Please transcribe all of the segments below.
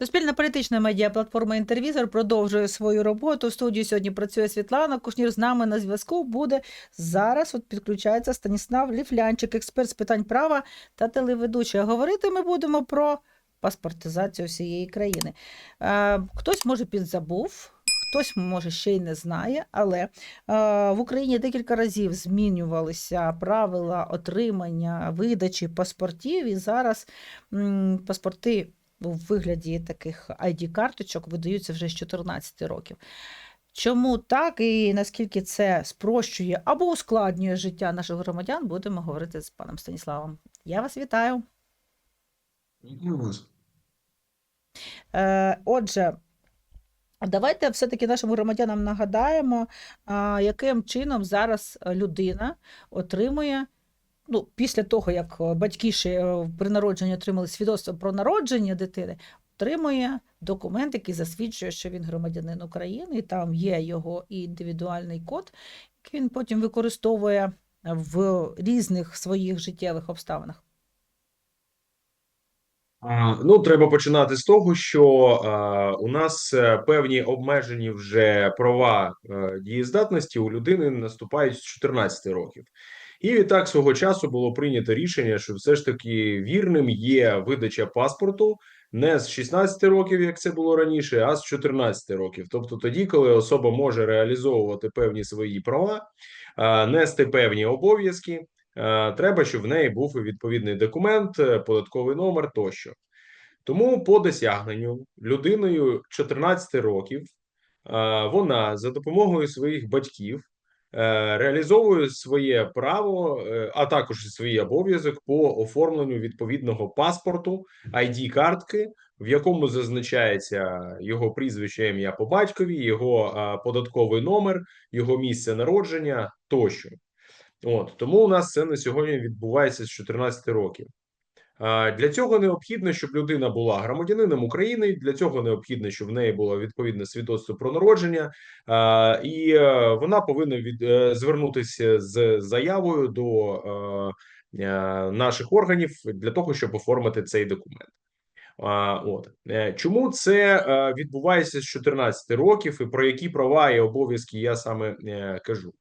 Суспільна політична медіаплатформа «Інтервізор» продовжує свою роботу. В студії сьогодні працює Світлана Кушнір. З нами на зв'язку буде зараз. От підключається Станіслав Ліфлянчик, експерт з питань права та телеведучий. Говорити ми будемо про паспортизацію всієї країни. Е, хтось може підзабув. Хтось може ще й не знає, але е, в Україні декілька разів змінювалися правила отримання видачі паспортів, і зараз м, паспорти у вигляді таких ID-карточок видаються вже з 14 років. Чому так і наскільки це спрощує або ускладнює життя наших громадян, будемо говорити з паном Станіславом. Я вас вітаю. Е, отже, давайте все-таки нашим громадянам нагадаємо, яким чином зараз людина отримує. Ну, після того, як е, батьки ще е, при народженні отримали свідоцтво про народження дитини, отримує документ, який засвідчує, що він громадянин України, і там є його індивідуальний код, який він потім використовує в різних своїх життєвих обставинах. Ну, треба починати з того, що у нас е, певні обмежені вже права е, дієздатності у людини наступають з 14 років. І відтак свого часу було прийнято рішення, що все ж таки вірним є видача паспорту не з 16 років, як це було раніше, а з 14 років. Тобто тоді, коли особа може реалізовувати певні свої права, нести певні обов'язки. Е, Треба, щоб в неї був відповідний документ, е, податковий номер тощо. Тому по досягненню людиною 14 років е, вона за допомогою своїх батьків реалізовує своє право, а також свій обов'язок по оформленню відповідного паспорту, ID-картки, в якому зазначається його прізвище, ім'я по батькові, його податковий номер, його місце народження тощо. От тому у нас це на сьогодні відбувається з 14 років. Для цього необхідно, щоб людина була громадянином України. Для цього необхідно, щоб в неї було відповідне свідоцтво про народження, і е, вона повинна від е, звернутися з заявою до е, наших органів для того, щоб оформити цей документ. От чому це відбувається з 14 років, і про які права і обов'язки я саме кажу?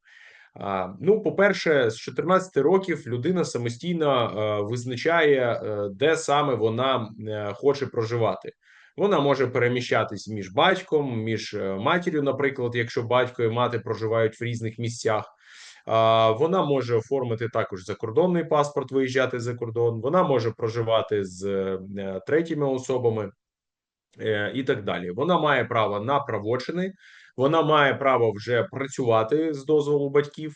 Ну, по-перше, з 14 років людина самостійно е, визначає, е, де саме вона е, хоче проживати. Вона може переміщатись між батьком, між матір'ю, наприклад, якщо батько і мати проживають в різних місцях. Вона може оформити також закордонний паспорт, виїжджати за кордон. Вона може проживати з третіми особами і так далі. Вона має право на правочини, вона має право вже працювати з дозволу батьків.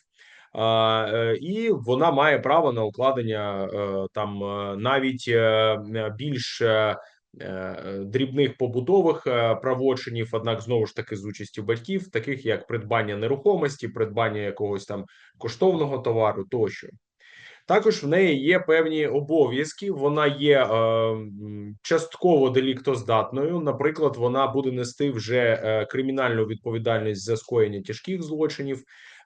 Е, і вона має право на укладення е, там е, навіть більш дрібних побутових е, правочинів, однак знову ж таки з участю батьків, таких як придбання нерухомості, придбання якогось там коштовного товару тощо. Також в неї є певні обов'язки. Вона є е, частково деліктоздатною. Наприклад, вона буде нести вже е, кримінальну відповідальність за скоєння тяжких злочинів.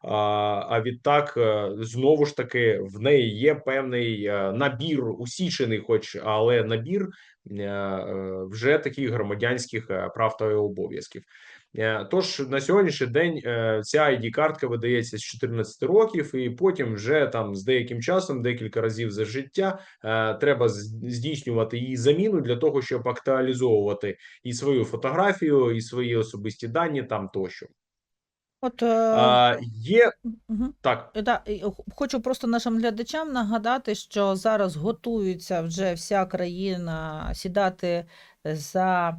А, відтак, е, знову ж таки, в неї є певний е, набір усічений, хоч але набір вже таких громадянських прав та обов'язків. Е, Тож на сьогоднішній день е, ця ID-картка видається з 14 років, і потім вже там з деяким часом, декілька разів за життя, е, треба здійснювати її заміну для того, щоб актуалізовувати і свою фотографію, і свої особисті дані там тощо. От е, А, Є мгм. так. Да, хочу просто нашим глядачам нагадати, що зараз готується вже вся країна сідати за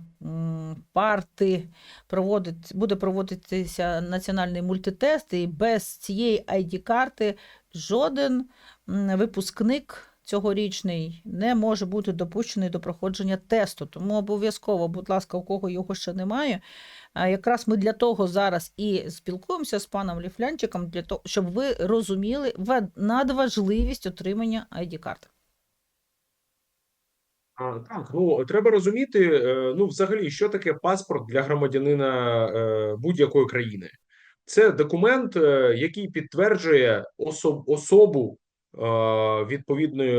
парти, проводить, буде проводитися національний мультитест, і без цієї ID-карти жоден м, випускник цьогорічний не може бути допущений до проходження тесту. Тому обов'язково, будь ласка, у кого його ще немає, якраз ми для того зараз і спілкуємося з паном Ліфлянчиком, для того, щоб ви розуміли надважливість отримання ID-карти. А, Так, ну треба розуміти, е, ну взагалі, що таке паспорт для громадянина е, будь-якої країни. Це документ, е, який підтверджує особ, особу відповідної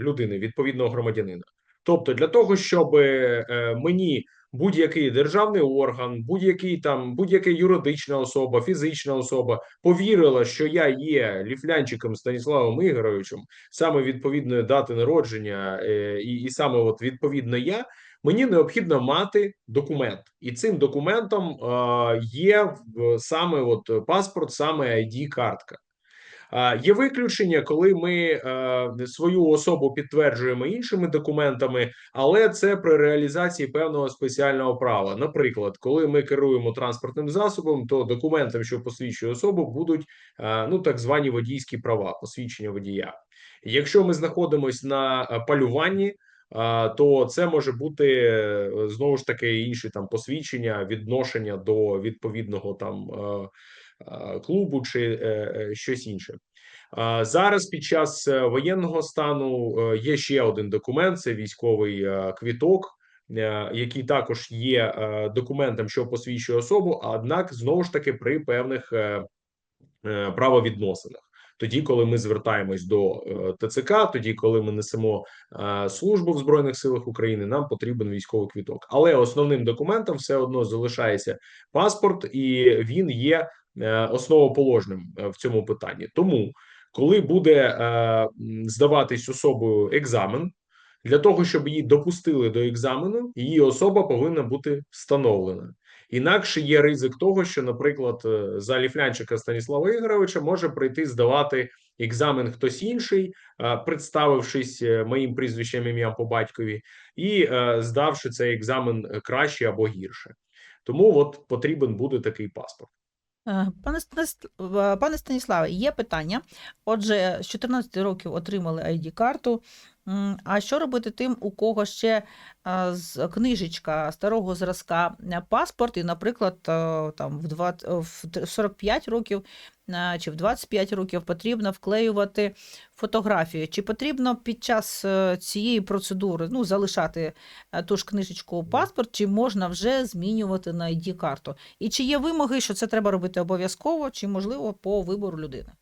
людини, відповідного громадянина. Тобто, для того, щоб е, мені будь-який державний орган, будь-який там будь-яка юридична особа, фізична особа повірила, що я є ліфлянчиком Станіславом Ігоровичем, саме відповідної дати народження, е, і, і саме от відповідно я. Мені необхідно мати документ, і цим документом е, є саме от паспорт, саме id картка Є виключення, коли ми е, свою особу підтверджуємо іншими документами, але це при реалізації певного спеціального права. Наприклад, коли ми керуємо транспортним засобом, то документом, що посвідчує особу, будуть е, ну так звані водійські права, посвідчення водія. Якщо ми знаходимося на е, полюванні. То це може бути знову ж таки інші там посвідчення, відношення до відповідного там клубу чи е, е, щось інше. Зараз під час е, воєнного стану є ще один документ: це військовий квіток, який також є документом, що посвідчує особу, однак знову ж таки при певних правовідносинах. Тоді, коли ми звертаємось до ТЦК, тоді, коли ми несемо службу в збройних силах України, нам потрібен військовий квіток. Але основним документом все одно залишається паспорт, і він є основоположним е, в цьому питанні. Тому, коли буде е, здаватись особою екзамен, для того щоб її допустили до екзамену, її особа повинна бути встановлена. Інакше є ризик того, що, наприклад, е, за Ліфлянчика Станіслава Ігоровича може прийти здавати екзамен хтось інший, е, представившись е, моїм прізвищем ім'ям по батькові, і е, здавши цей екзамен е, краще або гірше. Тому от потрібен буде такий паспорт. Е, Пане, е, пане Станіславе, є питання. Отже, з 14 років отримали ID-карту. А що робити тим, у кого ще е, з книжечка старого зразка паспорт, і, наприклад, там в 20, в 45 років чи в 25 років потрібно вклеювати фотографію? Чи потрібно під час е, цієї процедури ну, залишати е, ту ж книжечку у паспорт, чи можна вже змінювати на ID-карту? І чи є вимоги, що це треба робити обов'язково, чи можливо по вибору людини?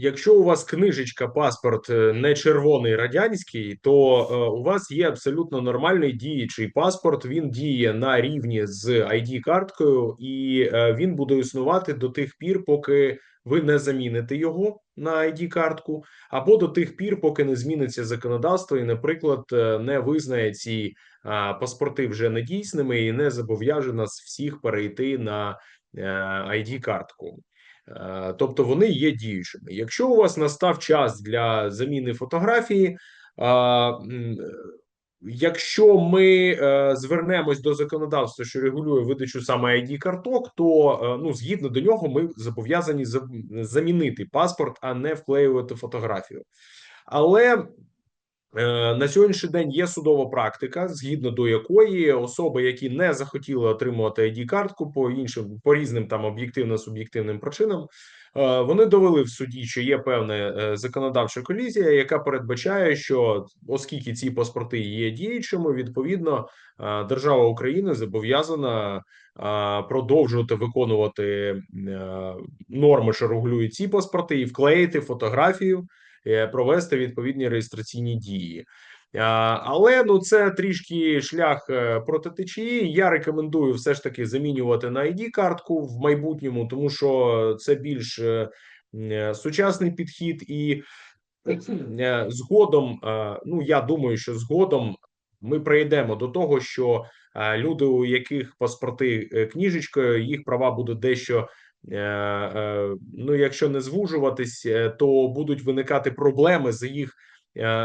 Якщо у вас книжечка, паспорт е, не червоний радянський, то е, у вас є абсолютно нормальний діючий паспорт. Він діє на рівні з id карткою і е, він буде існувати до тих пір, поки ви не заміните його на id картку або до тих пір, поки не зміниться законодавство, і, наприклад, е, не визнає ці паспорти вже недійсними і не зобов'яже нас всіх перейти на id картку. Е, Тобто вони є діючими. Якщо у вас настав час для заміни фотографії, е, якщо ми е, звернемось до законодавства, що регулює видачу саме id карток, то ну згідно до нього ми зобов'язані замінити паспорт, а не вклеювати фотографію. Але На сьогоднішній день є судова практика, згідно до якої особи, які не захотіли отримувати id картку по іншим по різним там об'єктивно-суб'єктивним причинам, е, вони довели в суді, що є певна е, законодавча колізія, яка передбачає, що оскільки ці паспорти є діючими, відповідно е, держава України зобов'язана е, продовжувати виконувати е, норми, що регулюють ці паспорти, і вклеїти фотографію е, провести відповідні реєстраційні дії. Але ну це трішки шлях е, проти течії. Я рекомендую все ж таки замінювати на id картку в майбутньому, тому що це більш е, е, сучасний підхід, і е, згодом, е, ну я думаю, що згодом ми прийдемо до того, що е, люди, у яких паспорти е, книжечкою, їх права будуть дещо. Е, е, Ну, якщо не звужуватись, е, то будуть виникати проблеми з їх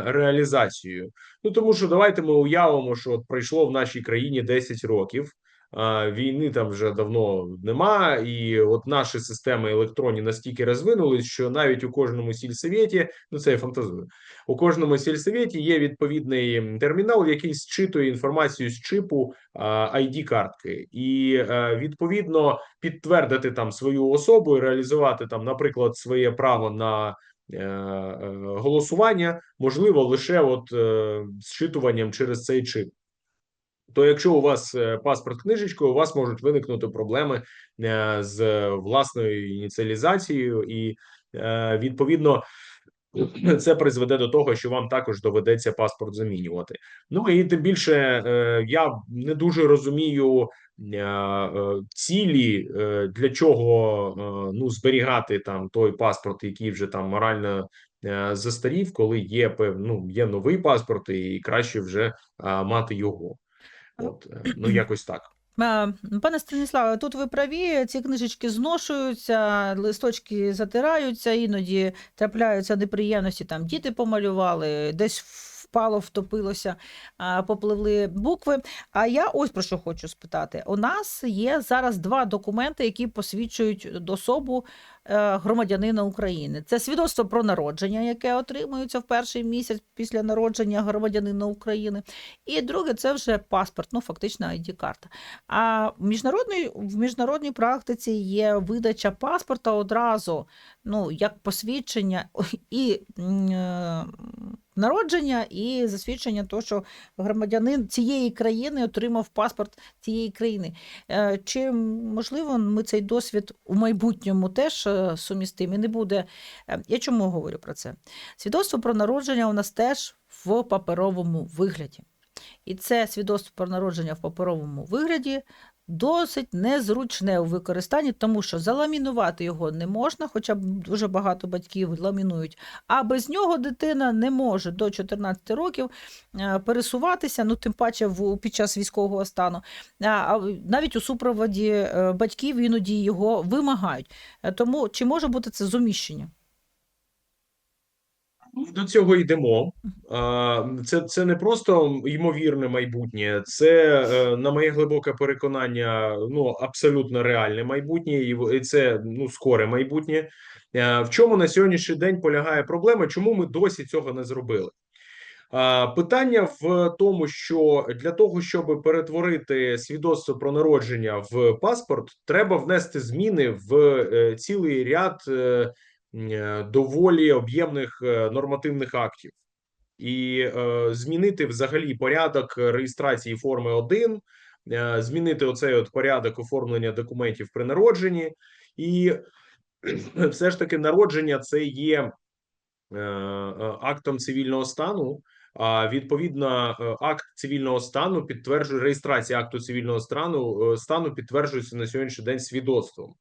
реалізацією. Ну тому що давайте ми уявимо, що от пройшло в нашій країні 10 років. А, Війни там вже давно нема, і от наші системи електронні настільки розвинулись, що навіть у кожному сільсовєті, ну це я фантазую, у кожному сільсовєті є відповідний термінал, який зчитує інформацію з чипу id картки, і е, відповідно підтвердити там свою особу і реалізувати там, наприклад, своє право на е, е, голосування можливо лише от е, зчитуванням через цей чип. То якщо у вас е, паспорт книжечкою, у вас можуть виникнути проблеми е, з власною ініціалізацією, і е, відповідно це призведе до того, що вам також доведеться паспорт замінювати. Ну і тим більше я не дуже розумію цілі, для чого ну зберігати там той паспорт, який вже там морально застарів, коли є пев, ну, є новий паспорт, і краще вже мати його. От е, ну якось так. Пане Станіславе, тут ви праві, ці книжечки зношуються, листочки затираються, іноді трапляються неприємності, там діти помалювали, десь впало, втопилося, попливли букви. А я ось про що хочу спитати. У нас є зараз два документи, які посвідчують особу громадянина України. Це свідоцтво про народження, яке отримується в перший місяць після народження громадянина України. І друге, це вже паспорт, ну фактично ID-карта. А в міжнародній, в міжнародній практиці є видача паспорта одразу, ну, як посвідчення і е, народження, і засвідчення того, що громадянин цієї країни отримав паспорт цієї країни. Е, Чи можливо ми цей досвід у майбутньому теж е, сумістимо? І не буде. е, Я чому говорю про це? Свідоцтво про народження у нас теж в паперовому вигляді. І це свідоцтво про народження в паперовому вигляді досить незручне у використанні, тому що заламінувати його не можна, хоча дуже багато батьків ламінують. А без нього дитина не може до 14 років е, пересуватися, ну тим паче в, під час військового стану. А, а навіть у супроводі е, батьків іноді його вимагають. Е, Тому чи може бути це зуміщення? До цього йдемо. Це, це не просто ймовірне майбутнє, це, е, на моє глибоке переконання, ну абсолютно реальне майбутнє, і це ну скоре майбутнє. Е, В чому на сьогоднішній день полягає проблема? Чому ми досі цього не зробили? Питання в тому, що для того, щоб перетворити свідоцтво про народження в паспорт, треба внести зміни в е, цілий ряд доволі об'ємних е, нормативних актів. І е, змінити взагалі порядок реєстрації форми 1, е, змінити оцей от порядок оформлення документів при народженні, і все ж таки народження це є е, е, актом цивільного стану. А відповідно, е, акт цивільного стану підтверджує реєстрація акту цивільного стану е, стану підтверджується на сьогоднішній день свідоцтвом.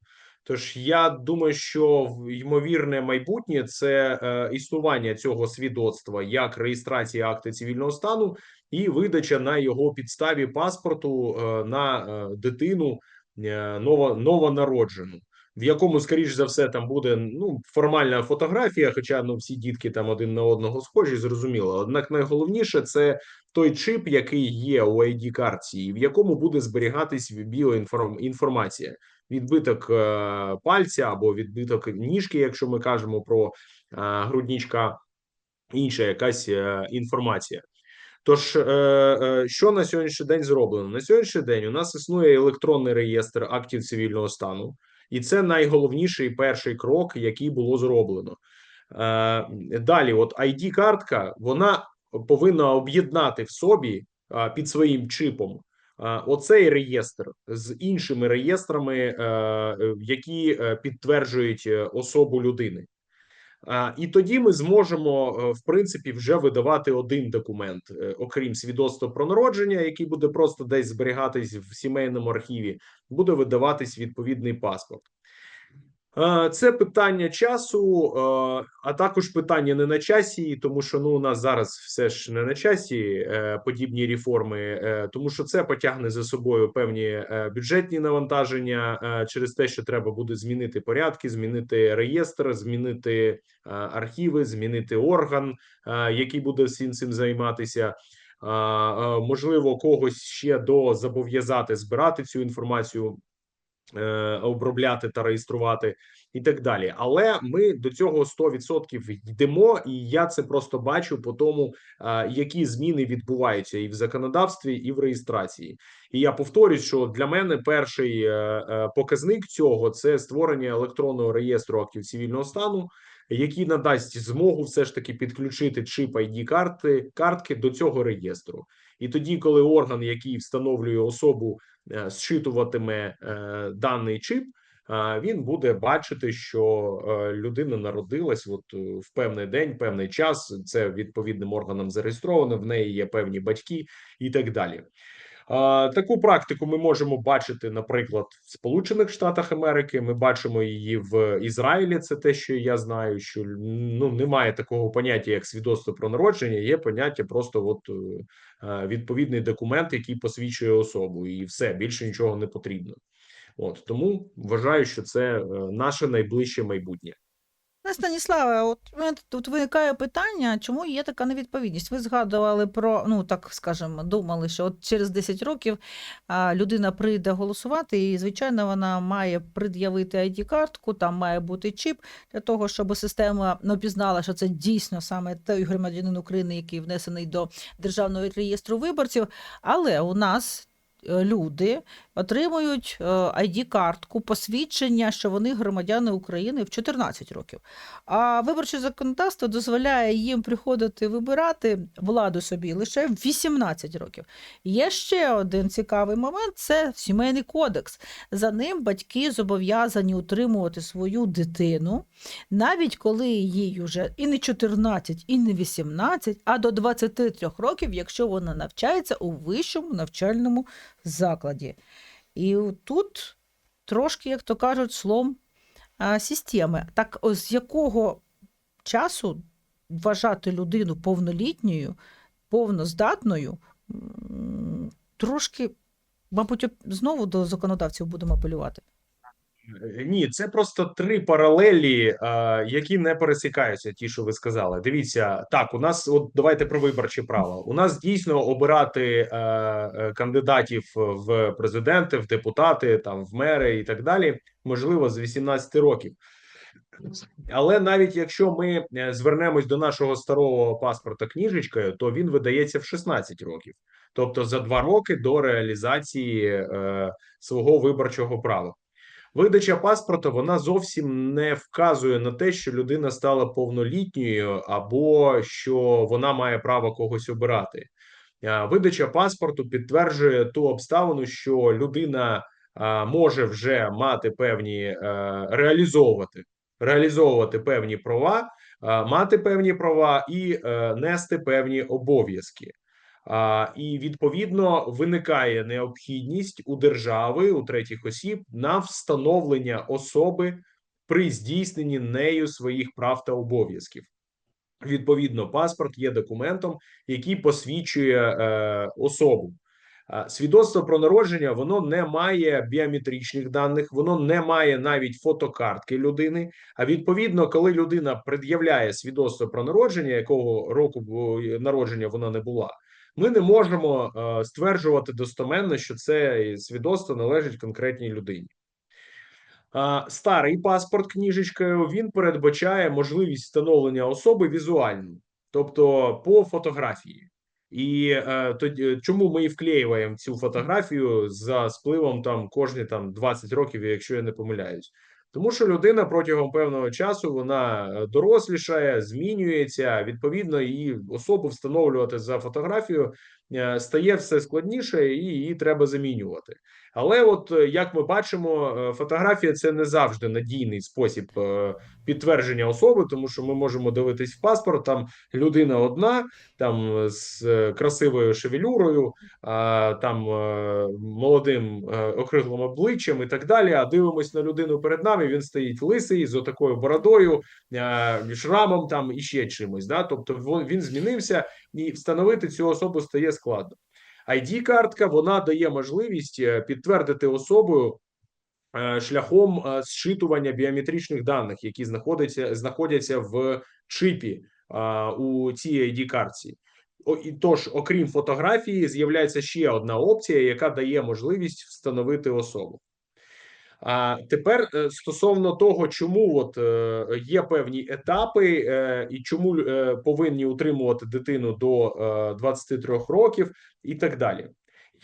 Тож я думаю, що ймовірне майбутнє це е, існування цього свідоцтва як реєстрація акти цивільного стану і видача на його підставі паспорту е, на е, дитину е, ново, новонароджену в якому, скоріш за все, там буде ну формальна фотографія, хоча ну всі дітки там один на одного схожі, зрозуміло. Однак найголовніше це той чип, який є у id картці, і в якому буде зберігатись біоінформація. Відбиток е, пальця або відбиток ніжки, якщо ми кажемо про е, груднічка, інша якась е, інформація. Тож, що на сьогоднішній день зроблено? На сьогоднішній день у нас існує електронний реєстр актів цивільного стану, і це найголовніший перший крок, який було зроблено. Далі, от ID картка вона повинна об'єднати в собі під своїм чипом. Оцей реєстр з іншими реєстрами, е, е, які е, підтверджують особу людини. І тоді ми зможемо, в принципі, вже видавати один документ, окрім свідоцтва про народження, який буде просто десь зберігатись в сімейному архіві, буде видаватись відповідний паспорт. Е, Це питання часу, е, а також питання не на часі, тому що ну у нас зараз все ж не на часі е, подібні реформи, тому що це потягне за собою певні бюджетні навантаження через те, що треба буде змінити порядки, змінити реєстр, змінити архіви, змінити орган, який буде всім цим займатися. Можливо, когось ще до зобов'язати збирати цю інформацію обробляти та реєструвати і так далі. Але ми до цього 100% йдемо, і я це просто бачу по тому, е, які зміни відбуваються і в законодавстві, і в реєстрації. І я повторюсь, що для мене перший е, е, показник цього це створення електронного реєстру актів цивільного стану. Який надасть змогу все ж таки підключити чип ID карти картки до цього реєстру, і тоді, коли орган, який встановлює особу, е, зчитуватиме е, даний чип, а, він буде бачити, що е, людина народилась от е, в певний день, певний час. Це відповідним органом зареєстровано. В неї є певні батьки і так далі. Таку практику ми можемо бачити, наприклад, в Сполучених Штатах Америки. Ми бачимо її в Ізраїлі. Це те, що я знаю, що ну немає такого поняття, як свідоцтво про народження. Є поняття просто от е, е, відповідний документ, який посвідчує особу, і все більше нічого не потрібно. От тому вважаю, що це е, наше найближче майбутнє. Пане Станіславе, от тут виникає питання, чому є така невідповідність? Ви згадували про, ну так скажемо, думали, що от через 10 років людина прийде голосувати, і, звичайно, вона має пред'явити ID-картку, там має бути чіп для того, щоб система ну, пізнала, що це дійсно саме той громадянин України, який внесений до державного реєстру виборців. Але у нас люди отримують е, ID-картку, посвідчення, що вони громадяни України в 14 років. А виборче законодавство дозволяє їм приходити вибирати владу собі лише в 18 років. Є ще один цікавий момент це сімейний кодекс. За ним батьки зобов'язані утримувати свою дитину, навіть коли їй вже і не 14, і не 18, а до 23 років, якщо вона навчається у вищому навчальному закладі. І тут трошки, як то кажуть, слом системи. Так з якого часу вважати людину повнолітньою, повноздатною, трошки, мабуть, знову до законодавців будемо апелювати. Ні, це просто три паралелі, е, які не пересікаються. Ті, що ви сказали. Дивіться, так у нас, от давайте про виборчі права. У нас дійсно обирати е, е, кандидатів в президенти, в депутати, там в мери і так далі, можливо, з 18 років. Але навіть якщо ми звернемось до нашого старого паспорта книжечкою, то він видається в 16 років, тобто за два роки до реалізації е, свого виборчого права. Видача паспорта вона зовсім не вказує на те, що людина стала повнолітньою або що вона має право когось обирати. Видача паспорту підтверджує ту обставину, що людина може вже мати певні е, реалізовувати реалізовувати певні права, мати певні права і е, нести певні обов'язки. І відповідно виникає необхідність у держави у третіх осіб на встановлення особи при здійсненні нею своїх прав та обов'язків. Відповідно, паспорт є документом, який посвідчує е, особу. Свідоцтво про народження воно не має біометричних даних, воно не має навіть фотокартки людини. А відповідно, коли людина пред'являє свідоцтво про народження, якого року народження вона не була, ми не можемо е, стверджувати достоменно, що це свідоцтво належить конкретній людині. А, Старий паспорт книжечкою він передбачає можливість встановлення особи візуально, тобто по фотографії. І е, тоді чому ми і вклеюємо цю фотографію за спливом там кожні там 20 років, якщо я не помиляюсь. Тому що людина протягом певного часу вона е, дорослішає, змінюється. Відповідно, її особу встановлювати за фотографію стає все складніше, і її треба замінювати. Але, от е, як ми бачимо, е, фотографія це не завжди надійний спосіб е, підтвердження особи, тому що ми можемо дивитись в паспорт. Там людина одна, там з е, красивою шевелюрою, там е, молодим е, округлим обличчям і так далі. А дивимось на людину перед нами. Він стоїть лисий з отакою бородою, е, шрамом там і ще чимось. Да? Тобто він змінився, і встановити цю особу стає складно. ID-картка вона дає можливість е, підтвердити особу е, шляхом е, зшитування біометричних даних, які знаходяться знаходяться в чипі у цій ID-картці. І тож, окрім фотографії, з'являється ще одна опція, яка дає можливість встановити особу. А тепер е, стосовно того, чому от е, є певні етапи, е, і чому повинні утримувати дитину до е, 23 років, і так далі.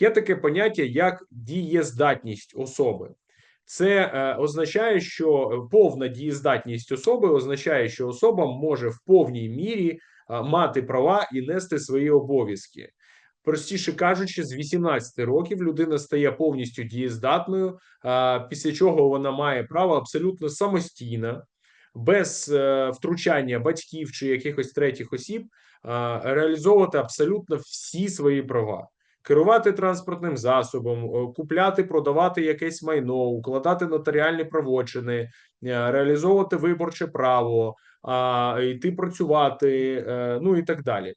Є таке поняття як дієздатність особи. Це означає, що повна дієздатність особи означає, що особа може в повній мірі мати права і нести свої обов'язки. Простіше кажучи, з 18 років людина стає повністю дієздатною, після чого вона має право абсолютно самостійно, без е, втручання батьків чи якихось третіх осіб, реалізовувати абсолютно всі свої права. Керувати транспортним засобом, е, купляти, продавати якесь майно, укладати нотаріальні правочини, е, реалізовувати виборче право, йти працювати, ну і так далі.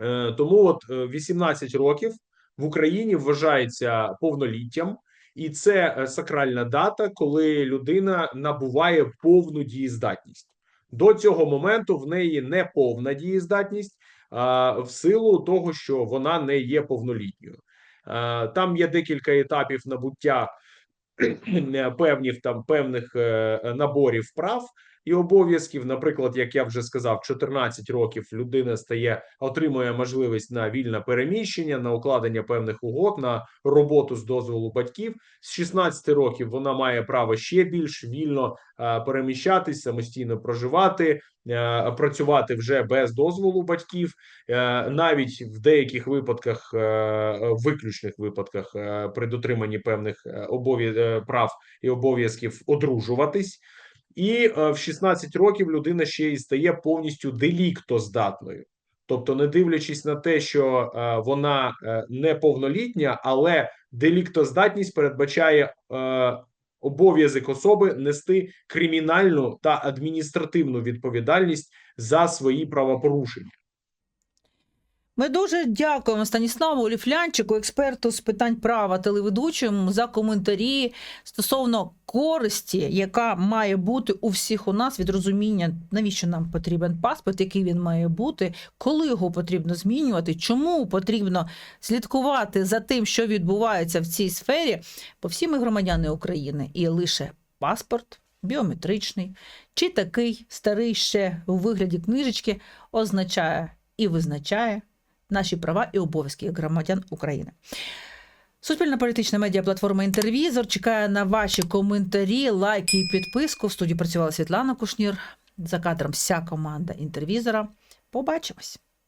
Е, Тому от е, 18 років в Україні вважається повноліттям, і це е, сакральна дата, коли людина набуває повну дієздатність. До цього моменту в неї не повна дієздатність, а в силу того, що вона не є повнолітньою. Е, Там є декілька етапів набуття е, певних там певних е, наборів прав і обов'язків. Наприклад, як я вже сказав, 14 років людина стає, отримує можливість на вільне переміщення, на укладення певних угод, на роботу з дозволу батьків. З 16 років вона має право ще більш вільно е, переміщатись, самостійно проживати, е, працювати вже без дозволу батьків. Е, навіть в деяких випадках, виключних випадках, при дотриманні певних обов'я- е, прав і обов'язків одружуватись. І е, в 16 років людина ще й стає повністю деліктоздатною. Тобто, не дивлячись на те, що е, вона не неповнолітня, але деліктоздатність передбачає е, обов'язок особи нести кримінальну та адміністративну відповідальність за свої правопорушення. Ми дуже дякуємо Станіславу Ліфлянчику, експерту з питань права телеведучому, за коментарі стосовно користі, яка має бути у всіх у нас від розуміння, навіщо нам потрібен паспорт, який він має бути, коли його потрібно змінювати, чому потрібно слідкувати за тим, що відбувається в цій сфері, бо всі ми громадяни України, і лише паспорт. Біометричний чи такий старий ще у вигляді книжечки означає і визначає наші права і обов'язки як громадян України. Суспільна політична медіаплатформа Інтервізор чекає на ваші коментарі, лайки і підписку. В студії працювала Світлана Кушнір. За кадром вся команда інтервізора. Побачимось.